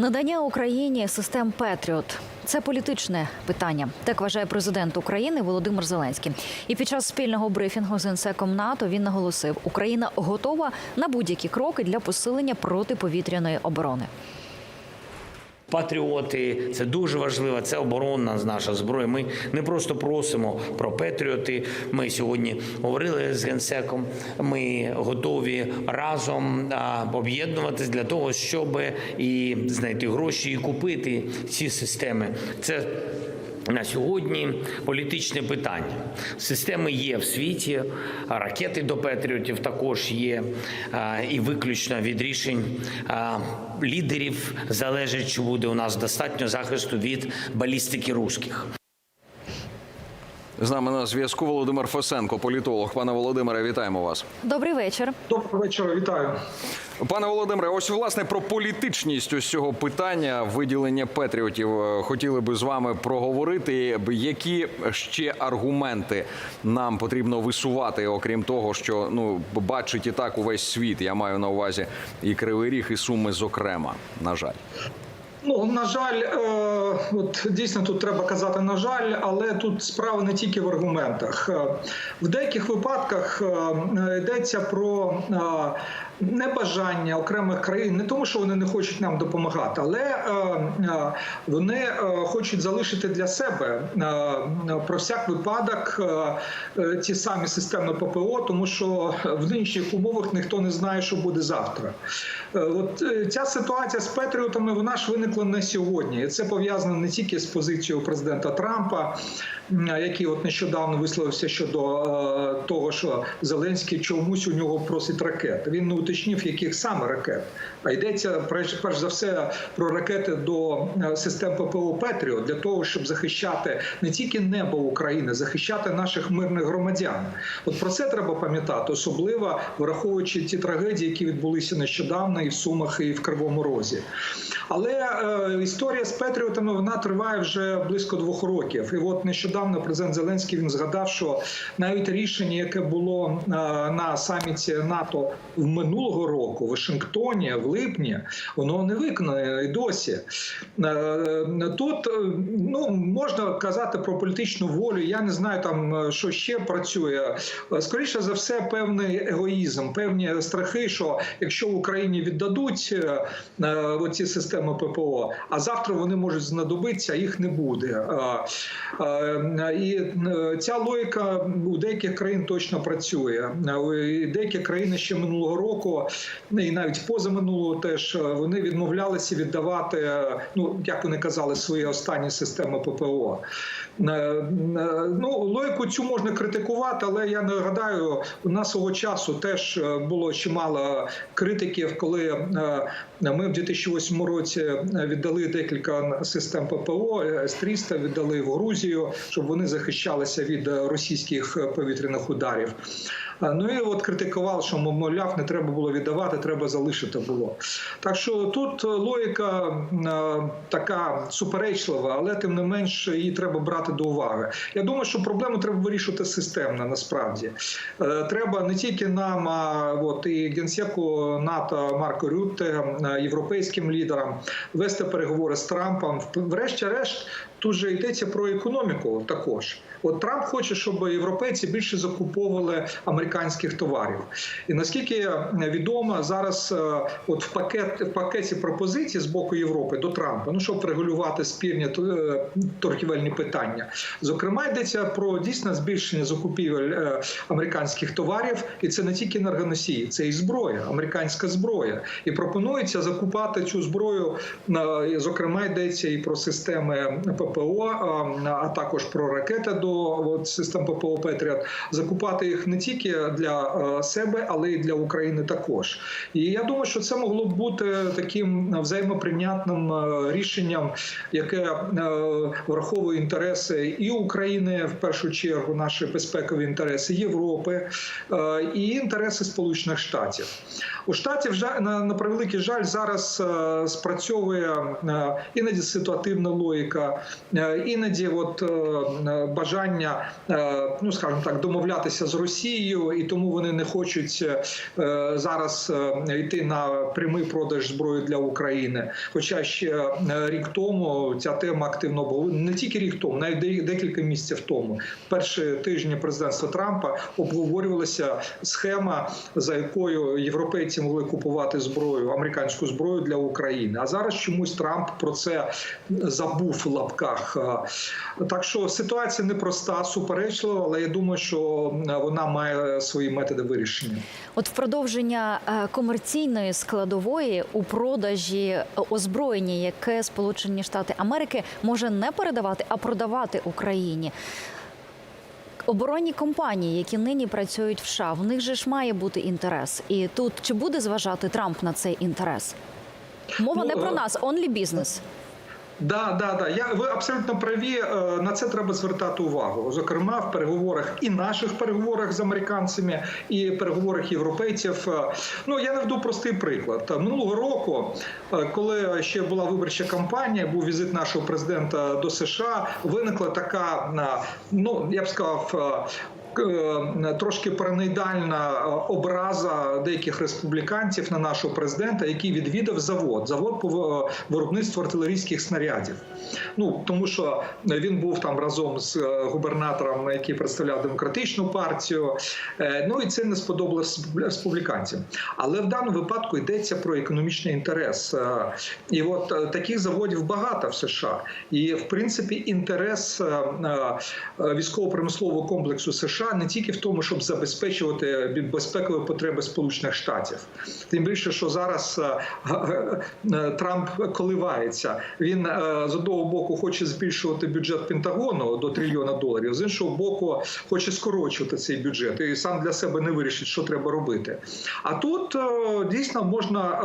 Надання Україні систем Петріот це політичне питання. Так вважає президент України Володимир Зеленський. І під час спільного брифінгу з інсеком НАТО він наголосив, Україна готова на будь-які кроки для посилення протиповітряної оборони. Патріоти це дуже важливо. Це оборонна наша зброя. Ми не просто просимо про патріоти. Ми сьогодні говорили з генсеком. Ми готові разом об'єднуватись для того, щоб і знайти гроші і купити ці системи. Це на сьогодні політичне питання. Системи є в світі, ракети до Петріотів також є, і виключно від рішень лідерів залежить, чи буде у нас достатньо захисту від балістики русських. З нами на зв'язку Володимир Фосенко, політолог. Пане Володимире, вітаємо вас. Добрий вечір. Доброго вечора, вітаю. Пане Володимире, ось власне про політичність ось цього питання виділення патріотів е, хотіли би з вами проговорити. Які ще аргументи нам потрібно висувати, окрім того, що ну бачить і так увесь світ. Я маю на увазі і Кривий Ріг, і Суми, зокрема. На жаль. Ну на жаль, е, от дійсно тут треба казати на жаль, але тут справа не тільки в аргументах. Е, В деяких випадках е, йдеться про небажання окремих країн, не тому, що вони не хочуть нам допомагати, але е, е, вони е, хочуть залишити для себе про всяк випадок ті самі системи ППО, тому що в нинішніх умовах ніхто не знає, що буде завтра. От ця ситуація з Петріотами вона ж виникла не сьогодні. І це пов'язано не тільки з позицією президента Трампа, який от нещодавно висловився щодо е, того, що Зеленський чомусь у нього просить ракет. Він не уточнив, яких саме ракет. А йдеться перш, за все про ракети до е, систем ППО Петріот для того, щоб захищати не тільки небо України, захищати наших мирних громадян. От про це треба пам'ятати, особливо враховуючи ті трагедії, які відбулися нещодавно і в Сумах, і в Кривому Розі. Але е, історія з Петріотами вона триває вже близько двох років. І от нещодавно президент Зеленський він згадав, що навіть рішення, яке було е, на саміті НАТО в минулого року в Вашингтоні в липні, воно не виконане і досі. Е, Тут е, ну можна казати про політичну волю. Я не знаю там, е, що ще працює. Е, Скоріше за все, певний егоїзм, певні страхи, що якщо в Україні віддадуть е, е, оці системи ППО, а завтра вони можуть знадобитися, їх не буде. Е, е, І е, ця логіка у деяких країн точно працює. Е, Деякі країни ще минулого року, і навіть позаминулого теж е, вони відмовлялися віддавати, е, ну як вони казали, свої останні системи ППО. Е, е, Ну, логіку цю можна критикувати, але я нагадаю, у нас свого часу теж було чимало критиків, коли ми в 2008 році віддали декілька систем ППО, С-300 віддали в Грузію, щоб вони захищалися від російських повітряних ударів. Е, Ну і от критикував, що мовляв, не треба було віддавати, треба залишити було. Так що тут логіка е, така суперечлива, але тим не менш її треба брати до уваги. Я думаю, що проблему треба вирішувати системно. Насправді Е, треба не тільки нам, а от і генсеку НАТО Марко Рютте, е, європейським лідерам вести переговори з Трампом. Врешті-решт, тут же йдеться про економіку також. От Трамп хоче, щоб європейці більше закуповували американських товарів. І наскільки відомо, зараз е, от в пакет в пакеті пропозицій з боку Європи до Трампа, ну щоб регулювати спірні е, торгівельні питання, зокрема йдеться про дійсно збільшення закупівель е, американських товарів, і це не тільки енергоносії, це і зброя, американська зброя. І пропонується закупати цю зброю. Зокрема, йдеться і про системи ППО, а, також про ракети до от, систем ППО Петріот, закупати їх не тільки для е, себе, але й для України також. І я думаю, що це могло б бути таким взаємоприйнятним е, рішенням, яке е, враховує інтереси і України в першу чергу, наші безпекові інтереси Європи і інтереси Сполучених Штатів. У штатів жа- на, превеликий жаль зараз е, спрацьовує е, іноді ситуативна логіка, е, іноді, от бажання, ну скажімо так, домовлятися з Росією, і тому вони не хочуть зараз йти на прямий продаж зброї для України. Хоча ще рік тому ця тема активно була не тільки рік тому, навіть декілька місяців тому. Перші тижні президентства Трампа обговорювалася схема, за якою європейці могли купувати зброю, американську зброю для України. А зараз чомусь Трамп про це забув в лапках. Так що ситуація непроста, суперечлива, але я думаю, що вона має свої методи вирішення. От в продовження е, комерційної складової у продажі е, озброєння, яке Сполучені Штати Америки може не передавати, а продавати Україні. Оборонні компанії, які нині працюють в США, в них же ж має бути інтерес. І тут чи буде зважати Трамп на цей інтерес? Мова Ну, не про е, нас, онлі бізнес. Да, да, да. Я ви абсолютно праві. е, На це треба звертати увагу. Зокрема, в переговорах і наших переговорах з американцями, і переговорах європейців. Е, Ну я наведу простий приклад. Минулого року, е, коли ще була виборча кампанія, був візит нашого президента до США. Виникла така, ну я б сказав. Е, Трошки параноїдальна е, образа деяких республіканців на нашого президента, який відвідав завод, завод по е, виробництву артилерійських снарядів. Ну тому що він був там разом з губернатором, який представляв демократичну партію. Ну і це не сподобалось республіканцям. Але в даному випадку йдеться про економічний інтерес. І от таких заводів багато в США. І в принципі інтерес військово-промислового комплексу США не тільки в тому, щоб забезпечувати безпекові потреби Сполучених Штатів, тим більше, що зараз е, е, Трамп коливається. Він е, з одного боку хоче збільшувати бюджет Пентагону до трильйона доларів, з іншого боку, хоче скорочувати цей бюджет і сам для себе не вирішить, що треба робити. А тут дійсно можна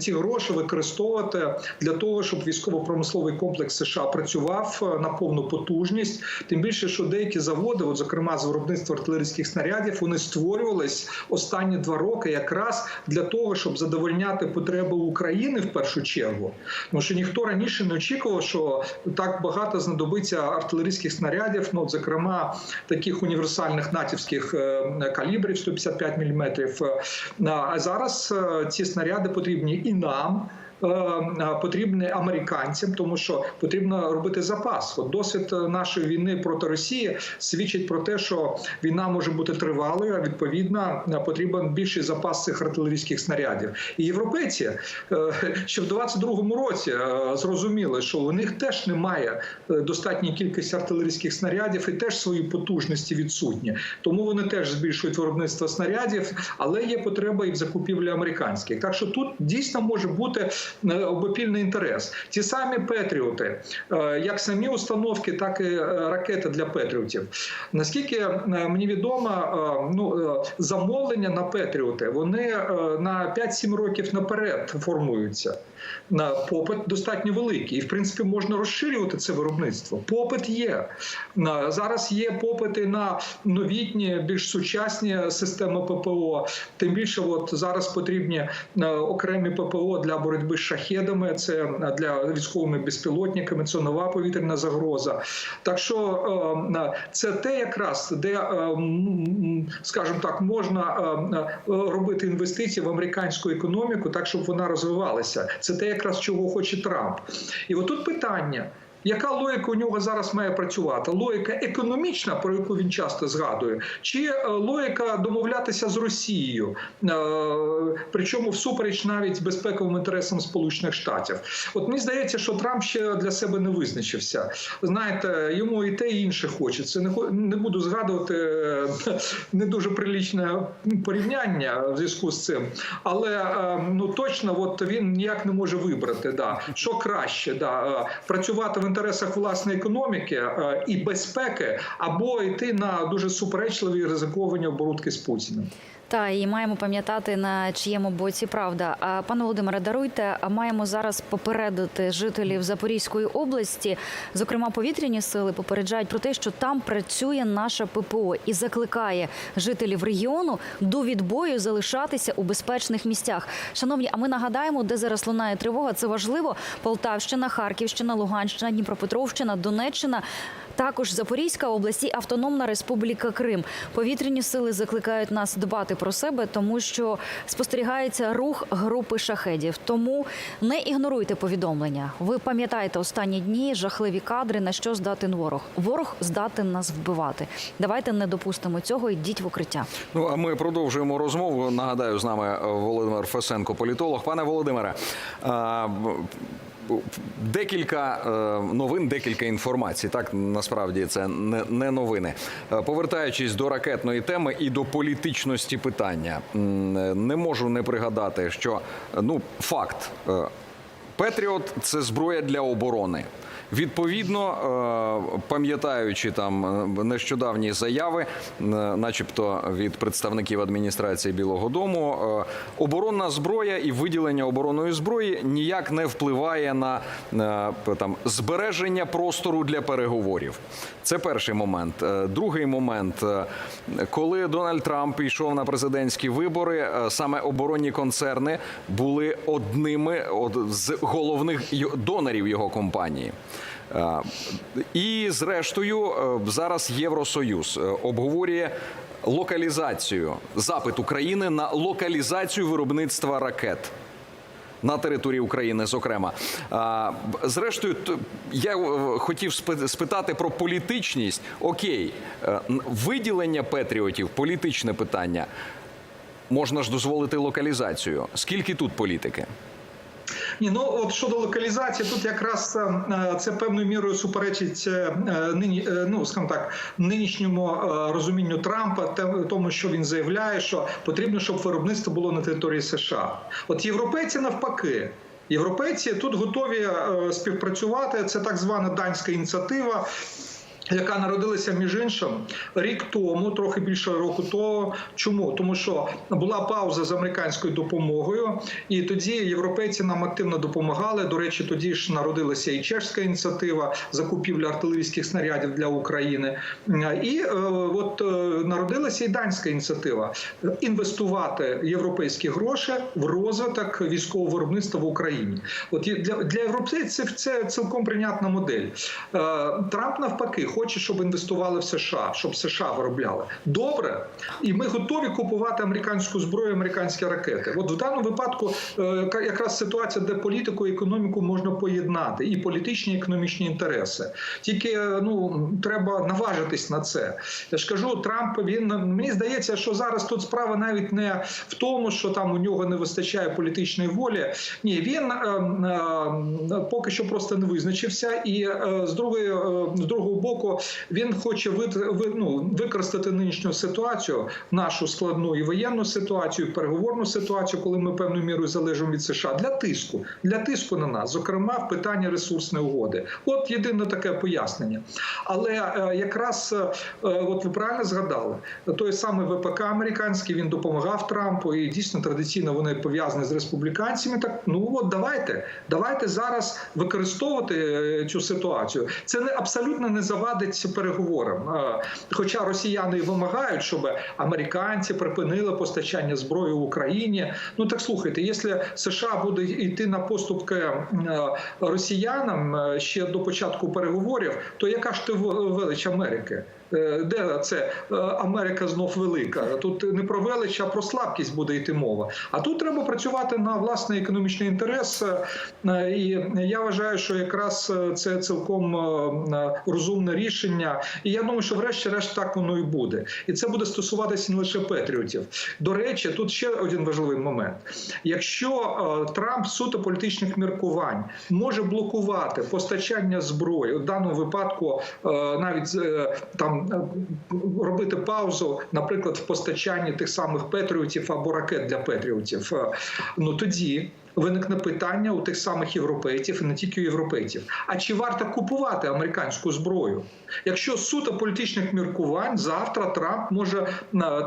ці гроші використовувати для того, щоб військово-промисловий комплекс США працював на повну потужність. Тим більше, що деякі заводи, от зокрема з виробництва артилерійських снарядів, вони створювались останні два роки якраз для того, щоб задовольняти потреби України в першу чергу. Тому що ніхто раніше не очікував, що так багато знадобиться артилерійських снарядів, ну зокрема таких універсальних натівських е, калібрів 155 мм. А зараз е, ці снаряди потрібні і нам. Е, Потрібні американцям, тому що потрібно робити запас. От досвід е, нашої війни проти Росії свідчить про те, що війна може бути тривалою. а Відповідно, е, потрібен більший запас цих артилерійських снарядів. І європейці е, ще в 22-му році е, зрозуміли, що у них теж немає е, достатньої кількості артилерійських снарядів і теж свої потужності відсутні. Тому вони теж збільшують виробництво снарядів, але є потреба і в закупівлі американських. Так що тут дійсно може бути е, обопільний інтерес. Ті самі Петріоти, е, як самі установки, так і е, ракети для Петріотів. Наскільки е, мені відомо, ну замовлення на Петріоти вони на 5-7 років наперед формуються. На попит достатньо великий, і в принципі можна розширювати це виробництво. Попит є зараз. Є попити на новітні, більш сучасні системи ППО. Тим більше, от зараз потрібні е, окремі ППО для боротьби з шахедами. Це е, для військовими безпілотниками. Це нова повітряна загроза. Так що е, це те, якраз де, скажімо так, можна робити інвестиції в американську економіку, так щоб вона розвивалася. Це те, якраз чого хоче Трамп. І отут питання. Яка логіка у нього зараз має працювати? Логіка економічна, про яку він часто згадує, чи е, логіка домовлятися з Росією, Е, причому всупереч навіть безпековим інтересам Сполучених Штатів? От мені здається, що Трамп ще для себе не визначився. Знаєте, йому і те, і інше хочеться. Не буду згадувати е, не дуже прилічне порівняння в зв'язку з цим, але ну точно, от він ніяк не може вибрати. Да, що краще, да, працювати в інтересах власної економіки е, і безпеки, або йти на дуже суперечливі ризиковані оборудки з Путіним. Та і маємо пам'ятати на чиєму боці правда. А пане Володимире, даруйте. А маємо зараз попередити жителів Запорізької області. Зокрема, повітряні сили попереджають про те, що там працює наша ППО і закликає жителів регіону до відбою залишатися у безпечних місцях. Шановні, а ми нагадаємо, де зараз лунає тривога. Це важливо. Полтавщина, Харківщина, Луганщина, Дніпропетровщина, Донеччина. Також Запорізька область і Автономна Республіка Крим. Повітряні сили закликають нас дбати про себе, тому що спостерігається рух групи шахедів. Тому не ігноруйте повідомлення. Ви пам'ятаєте останні дні жахливі кадри, на що здатен ворог. Ворог здатен нас вбивати. Давайте не допустимо цього. Йдіть в укриття. Ну а ми продовжуємо розмову. Нагадаю, з нами Володимир Фесенко, політолог. Пане Володимире. Декілька е, новин, декілька інформацій. Так насправді це не, новини. Е, Повертаючись до ракетної теми і до політичності питання, не можу не пригадати, що ну факт е, Петріот це зброя для оборони. Відповідно, е, пам'ятаючи там е, нещодавні заяви, е, начебто від представників адміністрації Білого Дому, оборонна зброя і виділення оборонної зброї ніяк не впливає на там збереження простору для переговорів. Це перший момент. Другий момент, коли Дональд Трамп йшов на президентські вибори, саме оборонні концерни були одними з головних донорів його компанії. Е, І зрештою, е, зараз Євросоюз е, обговорює локалізацію, запит України на локалізацію виробництва ракет. На території України, зокрема, зрештою, я хотів спитати про політичність. Окей, виділення патріотів, політичне питання. Можна ж дозволити локалізацію. Скільки тут політики? Ні, ну от щодо локалізації, тут якраз е, це певною мірою суперечить е, нині, е, ну скажімо так, нинішньому розумінню Трампа, тому, що він заявляє, що потрібно, щоб виробництво було на території США. От європейці навпаки. Європейці тут готові співпрацювати. Це так звана данська ініціатива. Яка народилася між іншим рік тому, трохи більше року того. Чому? Тому що була пауза з американською допомогою, і тоді європейці нам активно допомагали. До речі, тоді ж народилася і чешська ініціатива закупівля артилерійських снарядів для України. І е, от е, народилася і данська ініціатива інвестувати європейські гроші в розвиток військового виробництва в Україні. От для, для європейців це цілком прийнятна модель. Е, Трамп навпаки хоче, щоб інвестували в США, щоб США виробляли. Добре, і ми готові купувати американську зброю, американські ракети. От в даному випадку е, якраз ситуація, де політику і економіку можна поєднати, і політичні і економічні інтереси. Тільки е, ну треба наважитись на це. Я ж кажу, Трамп він мені здається, що зараз тут справа навіть не в тому, що там у нього не вистачає політичної волі. Ні, він е, е, поки що просто не визначився, і е, з другої е, з другого боку він хоче вит, ну, використати нинішню ситуацію, нашу складну і воєнну ситуацію, і переговорну ситуацію, коли ми певною мірою залежимо від США для тиску, для тиску на нас, зокрема в питанні ресурсної угоди. От єдине таке пояснення. Але е, якраз е, от ви правильно згадали, той самий ВПК американський він допомагав Трампу, і дійсно традиційно вони пов'язані з республіканцями. Так ну от давайте, давайте зараз використовувати е, цю ситуацію. Це не абсолютно не завадить переговорам. Е, Хоча росіяни вимагають, щоб американці припинили постачання зброї Україні. Ну так слухайте, якщо США буде йти на поступки е, росіянам е, ще до початку переговорів, то яка ж ти велич Америки? Е, Де це Е, Америка знов велика? Тут не про велич, а про слабкість буде йти мова. А тут треба працювати на власний економічний інтерес. Е, І я вважаю, що якраз це цілком розумне рішення. І я думаю, що врешті-решт так воно і буде. І це буде стосуватися не лише патріотів. До речі, тут ще один важливий момент: якщо Трамп суто політичних міркувань може блокувати постачання зброї, у даному випадку навіть там робити паузу, наприклад, в постачанні тих самих петріотів або ракет для патріотів, е, ну тоді Виникне питання у тих самих європейців і не тільки у європейців. А чи варто купувати американську зброю? Якщо суто політичних міркувань завтра Трамп може е,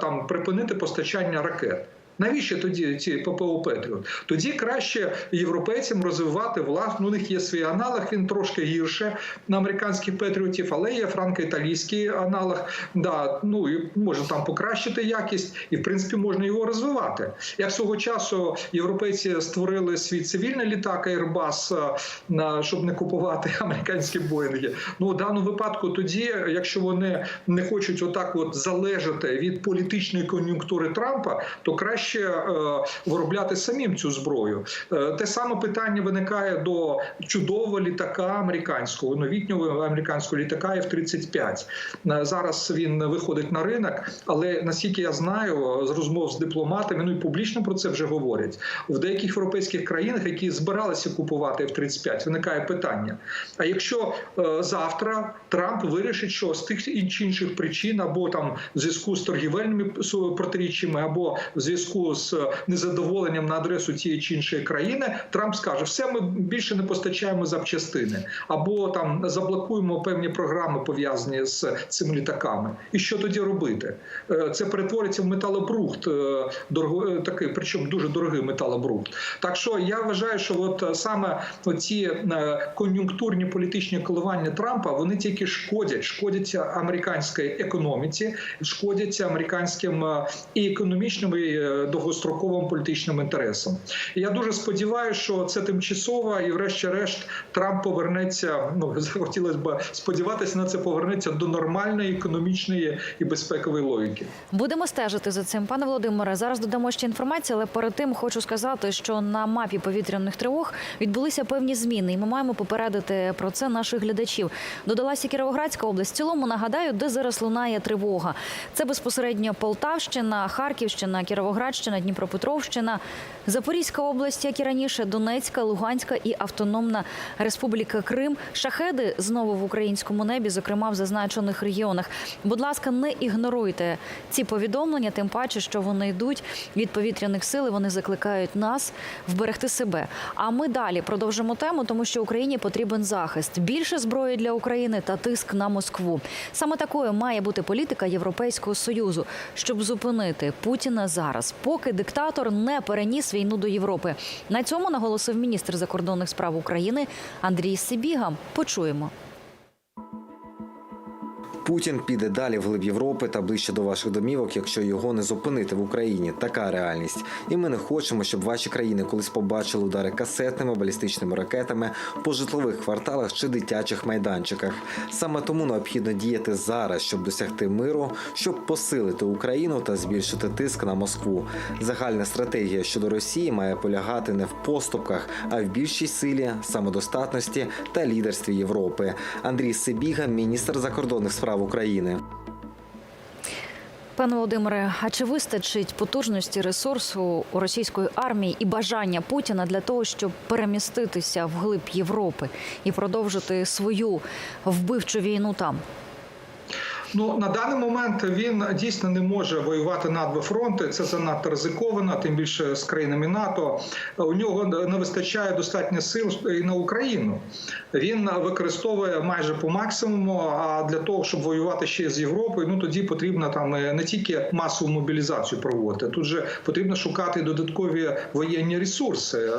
там припинити постачання ракет. Навіщо тоді ці ППО Петріот? Тоді краще європейцям розвивати власну. У них є свій аналог, він трошки гірше на американських патріотів, але є франко-італійський аналог. Да, ну і можна там покращити якість, і в принципі можна його розвивати. Як свого часу європейці створили свій цивільний літак Airbus, е, на щоб не купувати американські боїнги. Ну у даному випадку, тоді, якщо вони не хочуть отак, от залежати від політичної кон'юнктури Трампа, то краще е, виробляти самим цю зброю. Е, те саме питання виникає до чудового літака американського, новітнього американського літака F-35. Е, Зараз він виходить на ринок, але наскільки я знаю, з розмов з дипломатами, ну і публічно про це вже говорять. В деяких європейських країнах, які збиралися купувати F-35, виникає питання: а якщо завтра Трамп вирішить, що з тих чи інших причин, або там в зв'язку з торгівельними протиріччями, або в зв'язку з незадоволенням на адресу тієї чи іншої країни, Трамп скаже: все, ми більше не постачаємо запчастини, або там заблокуємо певні програми пов'язані з цими літаками. І що тоді робити? Е, Це перетвориться в металобрухт, е, дорого е, такий, причому дуже дорогий металобрухт. Так що я вважаю, що от е, саме ці кон'юнктурні політичні коливання Трампа вони тільки шкодять, шкодять американській економіці, шкодять американським е, і економічним, і е, довгостроковим політичним інтересам. І я дуже сподіваюся, що це тимчасово, і, врешті-решт, Трамп повернеться. Ну захотілося б сподіватися на це, повернеться до нормальної економічної і безпекової логіки. Будемо стежити за цим, пане Володимире. Зараз додамо ще інформацію, але перед тим хочу сказати, що на мапі повітряних тривог відбулися певні зміни, і ми маємо попередити про це наших глядачів. Додалася Кіровоградська область. В цілому нагадаю, де зараз лунає тривога. Це безпосередньо Полтавщина, Харківщина, Кіровоградщина, Дніпропетровщина, Запорізька область, як і раніше, Донецька, Луганська і Автономна Республіка Крим. Шахеди знову в українському небі, зокрема в зазначених регіонах. Будь ласка, не ігноруйте ці повідомлення, тим паче, що вони йдуть від повітряних сил. і Вони закликають нас вберегти себе. А ми далі продовжимо тему, тому що Україні потрібен захист, більше зброї для України та тиск на Москву. Саме такою має бути політика Європейського союзу, щоб зупинити Путіна зараз, поки диктатор не переніс війну до Європи. На цьому наголосив міністр закордонних справ України Андрій Сибіга. Почуємо. Путін піде далі вглиб Європи та ближче до ваших домівок, якщо його не зупинити в Україні. Така реальність. І ми не хочемо, щоб ваші країни колись побачили удари касетними балістичними ракетами по житлових кварталах чи дитячих майданчиках. Саме тому необхідно діяти зараз, щоб досягти миру, щоб посилити Україну та збільшити тиск на Москву. Загальна стратегія щодо Росії має полягати не в поступках, а в більшій силі, самодостатності та лідерстві Європи. Андрій Сибіга, міністр закордонних справ України. Пане Володимире, а чи вистачить потужності ресурсу у російської армії і бажання Путіна для того, щоб переміститися вглиб Європи і продовжити свою вбивчу війну там? Ну на даний момент він дійсно не може воювати на два фронти. Це занадто ризиковано, тим більше з країнами НАТО. У нього не вистачає достатньо сил і на Україну. Він використовує майже по максимуму. А для того, щоб воювати ще з Європою, ну тоді потрібно там не тільки масову мобілізацію проводити. Тут же потрібно шукати додаткові воєнні ресурси.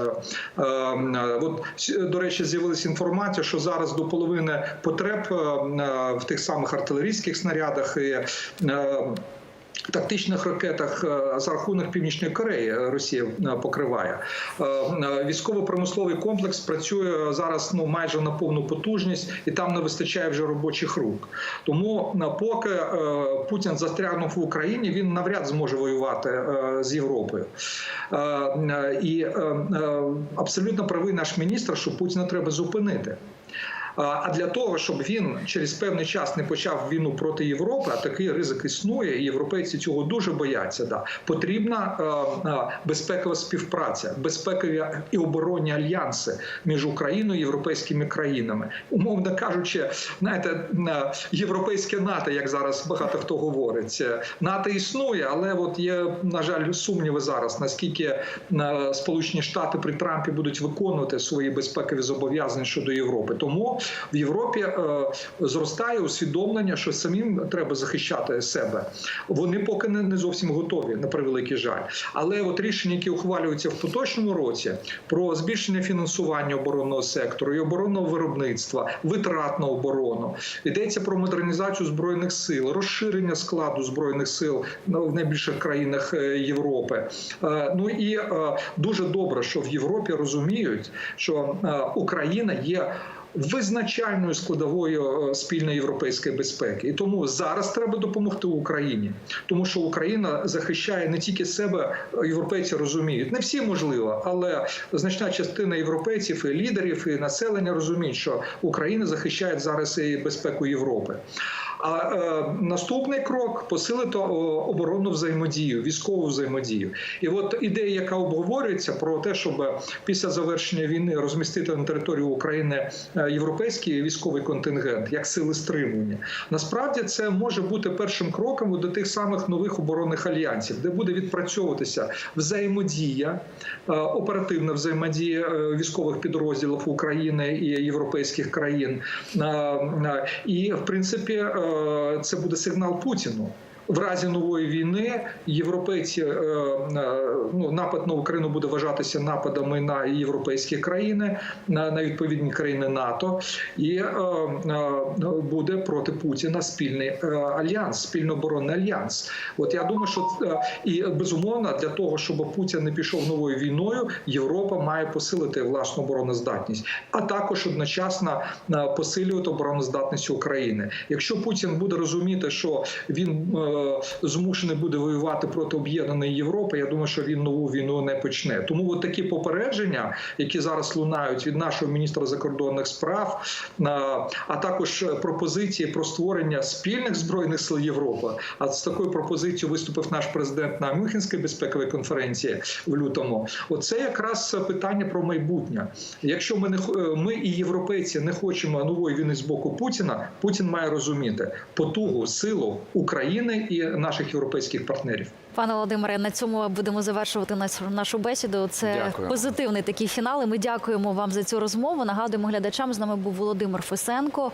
Е, е, От до речі, з'явилася інформація, що зараз до половини потреб е, в тих самих артилерійських снарядах і е, Тактичних ракетах е, за рахунок північної Кореї Росія е, покриває військово-промисловий комплекс працює зараз ну майже на повну потужність, і там не вистачає вже робочих рук. Тому поки Путін застрягнув в Україні, він навряд зможе воювати з Європою. І абсолютно правий наш міністр, що Путіна треба зупинити. А для того, щоб він через певний час не почав війну проти Європи, а такий ризик існує, і європейці цього дуже бояться. Да, потрібна е, е, безпекова співпраця, безпекові і оборонні альянси між Україною і європейськими країнами, умовно кажучи, знаєте, е, європейське НАТО, як зараз багато хто говорить, НАТО існує, але от є на жаль сумніви зараз, наскільки Сполучені Штати при Трампі будуть виконувати свої безпекові зобов'язання щодо Європи. Тому в Європі е, зростає усвідомлення, що самим треба захищати себе. Вони поки не, зовсім готові, на превеликий жаль. Але от рішення, які ухвалюються в поточному році, про збільшення фінансування оборонного сектору і оборонного виробництва, витрат на оборону, йдеться про модернізацію збройних сил, розширення складу збройних сил в найбільших країнах е, Європи. Е, Ну і дуже добре, що в Європі розуміють, що Україна є. Визначальною складовою е, спільної європейської безпеки, і тому зараз треба допомогти Україні, тому що Україна захищає не тільки себе, е, європейці розуміють. Не всі можливо, але значна частина європейців і лідерів і населення розуміють, що Україна захищає зараз і безпеку Європи. А е, наступний крок посилити оборонну взаємодію, військову взаємодію. І от ідея, яка обговорюється про те, щоб після завершення війни розмістити на території України е, європейський військовий контингент як сили стримування. Насправді це може бути першим кроком до тих самих нових оборонних альянсів, де буде відпрацьовуватися взаємодія, е, оперативна взаємодія е, військових підрозділів України і європейських країн. І в принципі це буде сигнал Путіну. В разі нової війни європейці е, е, ну напад на Україну буде вважатися нападами на європейські країни, на, відповідні країни НАТО, і е, буде проти Путіна спільний альянс, спільно оборонний альянс. От я думаю, що і безумовно для того, щоб Путін не пішов новою війною, Європа має посилити власну обороноздатність, а також одночасно посилювати обороноздатність України. Якщо Путін буде розуміти, що він змушений буде воювати проти об'єднаної Європи, я думаю, що він нову війну не почне. Тому от такі попередження, які зараз лунають від нашого міністра закордонних справ, е, а також пропозиції про створення спільних збройних сил Європи. А з такою пропозицією виступив наш президент на Мюнхенській безпековій конференції в лютому. Оце якраз питання про майбутнє. Якщо ми не е, ми і європейці не хочемо нової війни з боку Путіна, Путін має розуміти потугу, силу України і наших європейських партнерів. Пане Володимире, на цьому будемо завершувати нашу бесіду. Це Дякую. позитивний такий фінал. І ми дякуємо вам за цю розмову. Нагадуємо глядачам. З нами був Володимир Фесенко.